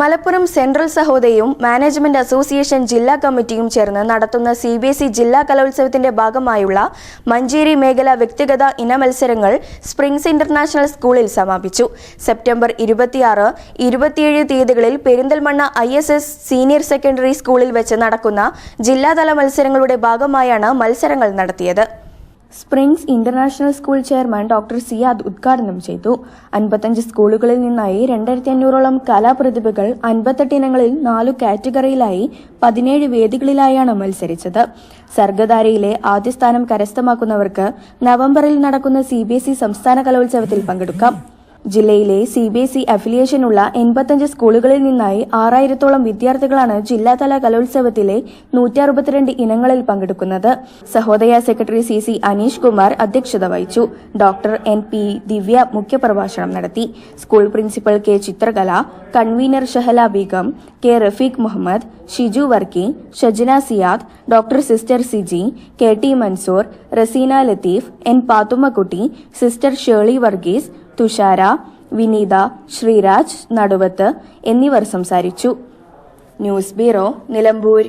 Malappuram central സഹോദയവും management association ജില്ലാ കമ്മിറ്റിയും ചേർന്ന് നടത്തുന്ന സി ബി എസ് ഇ ജില്ലാ കലോത്സവത്തിന്റെ ഭാഗമായുള്ള മഞ്ചേരി മേഖല വ്യക്തിഗത ഇന മത്സരങ്ങൾ സ്പ്രിങ്സ് ഇന്റർനാഷണൽ സ്കൂളിൽ സമാപിച്ചു. സെപ്റ്റംബർ ഇരുപത്തിയാറ് ഇരുപത്തിയേഴ് തീയതികളിൽ Perinthalmanna I S S senior secondary സ്കൂളിൽ വെച്ച് നടക്കുന്ന ജില്ലാതല മത്സരങ്ങളുടെ ഭാഗമായാണ് മത്സരങ്ങൾ നടത്തിയത്. Springs international school chairman doctor Siyad ഉദ്ഘാടനം ചെയ്തു. അൻപത്തഞ്ച് സ്കൂളുകളിൽ നിന്നായി രണ്ടായിരത്തി അഞ്ഞൂറോളം കലാപ്രതിഭകൾ അൻപത്തെട്ട് ഇനങ്ങളിൽ നാലു കാറ്റഗറിയിലായി പതിനേഴ് വേദികളിലായാണ് മത്സരിച്ചത്. സർഗധാരയിലെ ആദ്യ സ്ഥാനം കരസ്ഥമാക്കുന്നവർക്ക് നവംബറിൽ നടക്കുന്ന സി സംസ്ഥാന കലോത്സവത്തിൽ പങ്കെടുക്കാം. ജില്ലയിലെ സി ബി എസ് ഇ അഫിലിയേഷനുള്ള എൺപത്തഞ്ച് സ്കൂളുകളിൽ നിന്നായി ആറായിരത്തോളം വിദ്യാർത്ഥികളാണ് ജില്ലാതല കലോത്സവത്തിലെ നൂറ്റി അറുപത്തിരണ്ട് ഇനങ്ങളിൽ പങ്കെടുക്കുന്നത്. Sahodaya secretary C C Aneesh Kumar അധ്യക്ഷത വഹിച്ചു. ഡോക്ടർ എൻ പി ദിവ്യ മുഖ്യപ്രഭാഷണം നടത്തി. School principal K Chithrakala convener Shahala Beegum K Rafeeq Muhammad Shiju Varkey Shajana Siyad doctor sister Siji K T Mansoor Raseena Latheef N Pathummakutty sister Shelly Varghese Thushara Vineetha Sreeraj Naduvath എന്നിവർ സംസാരിച്ചു. News bureau Nilambur.